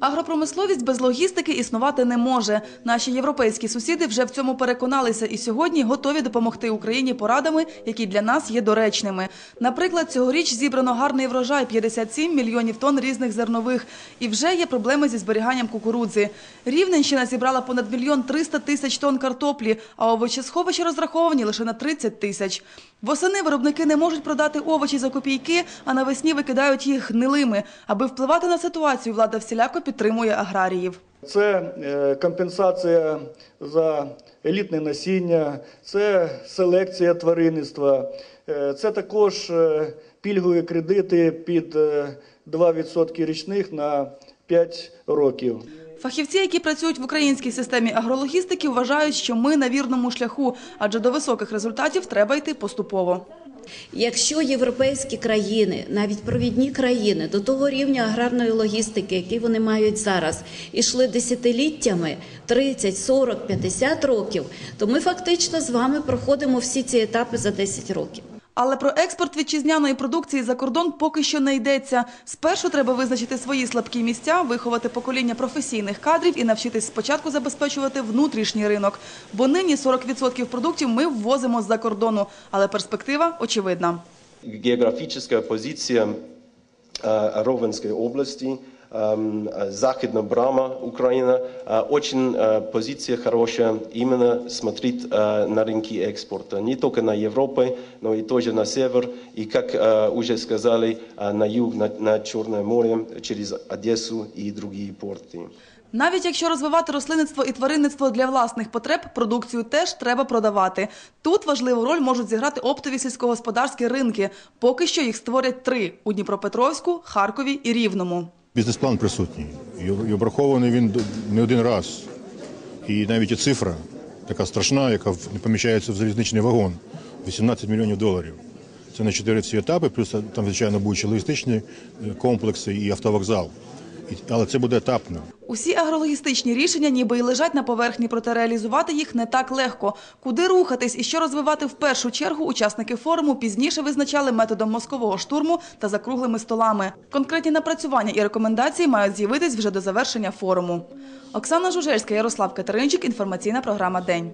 Агропромисловість без логістики існувати не може. Наші європейські сусіди вже в цьому переконалися і сьогодні готові допомогти Україні порадами, які для нас є доречними. Наприклад, цьогоріч зібрано гарний врожай – 57 мільйонів тонн різних зернових. І вже є проблеми зі зберіганням кукурудзи. Рівненщина зібрала понад мільйон 300 тисяч тонн картоплі, а овочесховища розраховані лише на 30 тисяч. Восени виробники не можуть продати овочі за копійки, а навесні викидають їх гнилими. Аби впливати на ситуацію, влада всіляко підтримує аграріїв. Це е, компенсація за елітне насіння, це селекція тваринництва, е, це також е, пільгові кредити під е, 2% річних на 5 років. Фахівці, які працюють в українській системі агрологістики, вважають, що ми на вірному шляху, адже до високих результатів треба йти поступово. Якщо європейські країни, навіть провідні країни, до того рівня аграрної логістики, який вони мають зараз, ішли десятиліттями 30, 40, 50 років, то ми фактично з вами проходимо всі ці етапи за 10 років. Але про експорт вітчизняної продукції за кордон поки що не йдеться. Спершу треба визначити свої слабкі місця, виховати покоління професійних кадрів і навчитись спочатку забезпечувати внутрішній ринок. Бо нині 40% продуктів ми ввозимо з-за кордону, але перспектива очевидна. географическая позиция э, Ровенской области, эм, э, Захидная Брама, Украина, э, очень э, позиция хорошая именно смотреть э, на рынки экспорта, не только на Европу, но и тоже на север, и, как э, уже сказали, э, на юг, на, на Черное море, через Одессу и другие порты. Навіть якщо розвивати рослинництво і тваринництво для власних потреб, продукцію теж треба продавати. Тут важливу роль можуть зіграти оптові сільськогосподарські ринки. Поки що їх створять три – у Дніпропетровську, Харкові і Рівному. Бізнес-план присутній. І обрахований він не один раз. І навіть і цифра така страшна, яка не поміщається в залізничний вагон 18 мільйонів доларів. Це на чотири всі етапи, плюс там, звичайно, будуть логістичні е, комплекси і автовокзал. Але це буде етапно. Усі агрологістичні рішення ніби й лежать на поверхні, проте реалізувати їх не так легко. Куди рухатись і що розвивати в першу чергу учасники форуму пізніше визначали методом мозкового штурму та за круглими столами. Конкретні напрацювання і рекомендації мають з'явитись вже до завершення форуму. Оксана Жужельська, Ярослав Катеринчик, інформаційна програма «День».